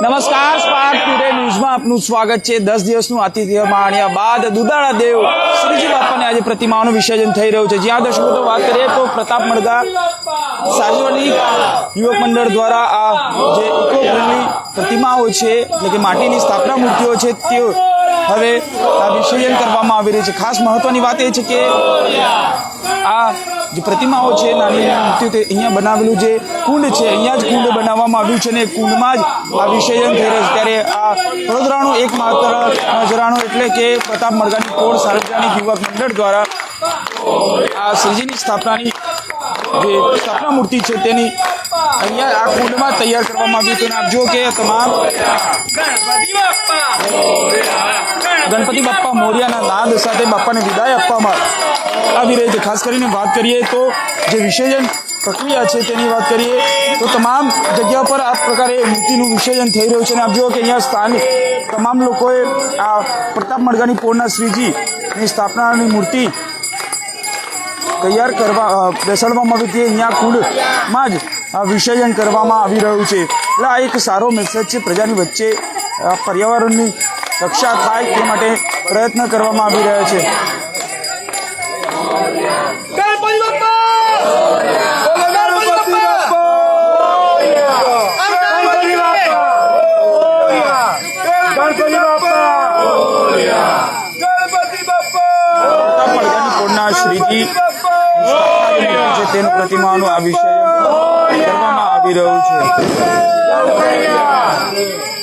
નમસ્કાર spark today ન્યૂઝમાં આપનું સ્વાગત છે. દસ દિવસનું આતિથ્ય માણ્યા બાદ દુધાળા દેવ શ્રીજી બાપાની આજે પ્રતિમાઓનું વિસર્જન થઈ રહ્યું છે. જ્યાં દર્શકો તો વાત કરીએ તો પ્રતાપ મડગા સાર્વજનિક યુવક મંડળ દ્વારા આ જે ઇકો પ્રતિમાઓ છે, એટલે કે માટીની સ્થાપના મૂર્તિઓ છે તેઓ હવે આ વિસર્જન કરવામાં આવી રહી છે. ખાસ મહત્વની વાત એ છે કે આ જે પ્રતિમાઓ છે, નાની મૂર્તિઓ તે અહીંયા બનાવેલું જે કુંડ છે, અહીંયા જ કુંડ બનાવવામાં આવ્યું છે અને કુંડમાં જ આ વિસર્જન થઈ રહ્યું છે. ત્યારે આ વડોદરાનું એકમાત્ર નજરાણું એટલે કે પ્રતાપ મરગાની કોળ સાર્વજનિક યુવક મંડળ દ્વારા આ શ્રીજીની સ્થાપનાની જે સ્થાપના મૂર્તિ છે, તેની અહીંયા આ કુંડમાં તૈયાર કરવામાં આવ્યું હતું. આપ જો કે તમામ ગણપતિ બાપ્પા મોર્યાના નાદ સાથે બાપાને વિદાય આપવામાં આવી રહી છે ખાસ કરીને વાત કરીએ તો જે વિસર્જન પ્રક્રિયા છે તેની વાત કરીએ તો તમામ જગ્યા પર આ પ્રકારે મૂર્તિનું વિસર્જન થઈ રહ્યું છે અને આપ જુઓ કે અહીંયા સ્થાનિક તમામ લોકોએ આ પ્રતાપ મડગાની પોળના શ્રીજીની સ્થાપનાની મૂર્તિ તૈયાર કરવા બેસાડવામાં આવી હતી. અહીંયા કુંડમાં જ વિસર્જન કરવામાં આવી રહ્યું છે. એટલે આ એક સારો મેસેજ છે. પ્રજાની વચ્ચે પર્યાવરણની રક્ષા થાય તે માટે પ્રયત્ન કરવામાં આવી રહ્યા છે. શ્રીજી સ્થાપના છે તેનું પ્રતિમાનું આ વિસર્જન કરવામાં આવી રહ્યું છે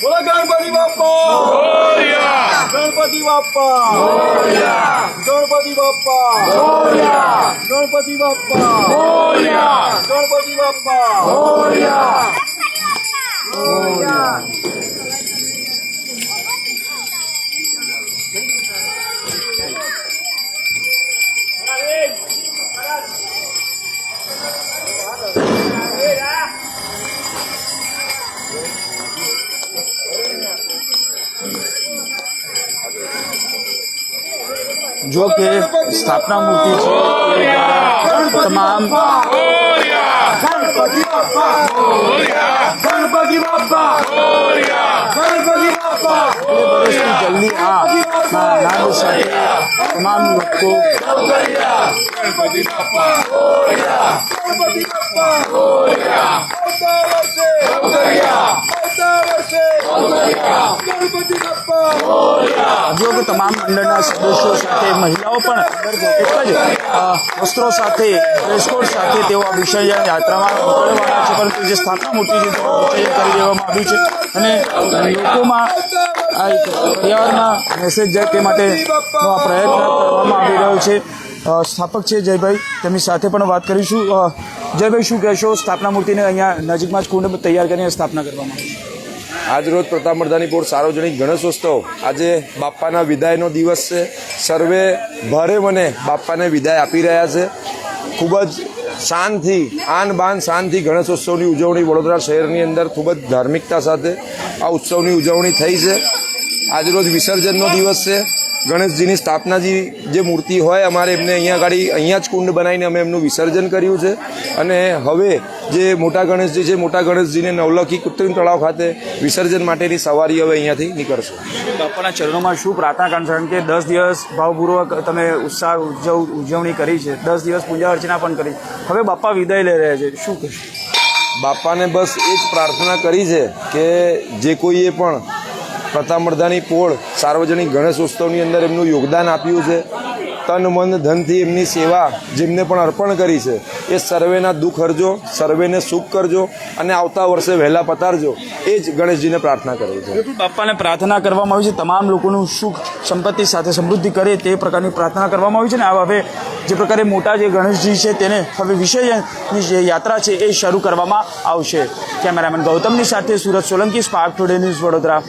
બોલો ગણપતિ બાપ્પા ગણપતિ બાપ્પા ગણપતિ બાપ્પા ગણપતિ બાપ્પા ગણપતિ બાપ્પા જો કે સ્થાપના મૂર્તિ છે તે દ્વારા તમામ ગણપતિ બાપ્પા ગણપતિ બાપ્પા ગણપતિ બાપ્પા વર્ષથી જલ્દી આ નાદ સાથે તમામ લોકો ગણપતિ બાપ્પા કે તમામ મંડળના સદસ્યો સાથે, મહિલાઓ પણ એક જ વસ્ત્રો સાથે ડ્રેસકોડ સાથે તેઓ આ વિસર્જન યાત્રામાં નીકળવાના છે, પરંતુ જે સ્થાપના મૂર્તિ છે તેનું વિસર્જન કરી દેવામાં આવ્યું છે અને લોકોમાં આ એક પર્યાવરણના મેસેજ જાય તે માટેનો આ પ્રયત્ન કરવામાં આવી રહ્યો છે. સ્થાપક છે જયભાઈ, તેમની સાથે પણ વાત કરીશું. જયભાઈ, શું કહેશો? સ્થાપના મૂર્તિને અહીંયા નજીકમાં જ કુંડ તૈયાર કરીને સ્થાપના કરવામાં આવી છે. આજરોજ પ્રતાપ પોળ સાર્વજનિક ગણેશોત્સવ. આજે બાપ્પાના વિદાયનો દિવસ છે. સર્વે ભારે મને બાપ્પાને વિદાય આપી રહ્યા છે. ખૂબ જ શાનથી આન બાન શાનથી ગણેશોત્સવની ઉજવણી વડોદરા શહેરની અંદર ખૂબ જ ધાર્મિકતા સાથે આ ઉત્સવની ઉજવણી થઈ છે. આજરોજ વિસર્જનનો દિવસ છે. ગણેશજીની સ્થાપનાજી જે મૂર્તિ હોય, અમારે એમને અહીંયા આગળ અહીંયા જ કુંડ બનાવીને અમે એમનું વિસર્જન કર્યું છે. અને હવે જે મોટા ગણેશજી છે મોટા ગણેશજીને નવલખી કૃત્રિમ તળાવ ખાતે વિસર્જન માટેની સવારી હવે અહીંયાથી નીકળશે. બાપાના ચરણોમાં શું પ્રાર્થના કારણ કારણ કે દસ દિવસ ભાવપૂર્વક તમે ઉત્સાહ ઉજવ ઉજવણી કરી છે. દસ દિવસ પૂજા અર્ચના પણ કરી. હવે બાપા વિદાય લઈ રહ્યા છે. શું કહેશું? બાપાને બસ એ જ પ્રાર્થના કરી છે કે જે કોઈએ પણ પ્રતામર્ધાની પોળ સાર્વજનિક ગણેશ ઉત્સવની અંદર એમનું યોગદાન આપ્યું છે. તન મન, ધનથી એમની સેવા જેમને પણ અર્પણ કરી છે, એ સર્વેના દુઃખ હરજો સર્વેને સુખ કરજો અને આવતા વર્ષે વહેલા પતારજો એ જ ગણેશજીને પ્રાર્થના કરે છે. બાપાને પ્રાર્થના કરવામાં આવી છે. તમામ લોકોનું સુખ, સંપત્તિ સાથે સમૃદ્ધિ કરે તે પ્રકારની પ્રાર્થના કરવામાં આવી છે ને આ હવે જે પ્રકારે મોટા જે ગણેશજી છે તેને હવે વિષયની જે યાત્રા છે એ શરૂ કરવામાં આવશે. કેમેરામેન ગૌતમની સાથે Surat Solanki, spark today news Vadodara.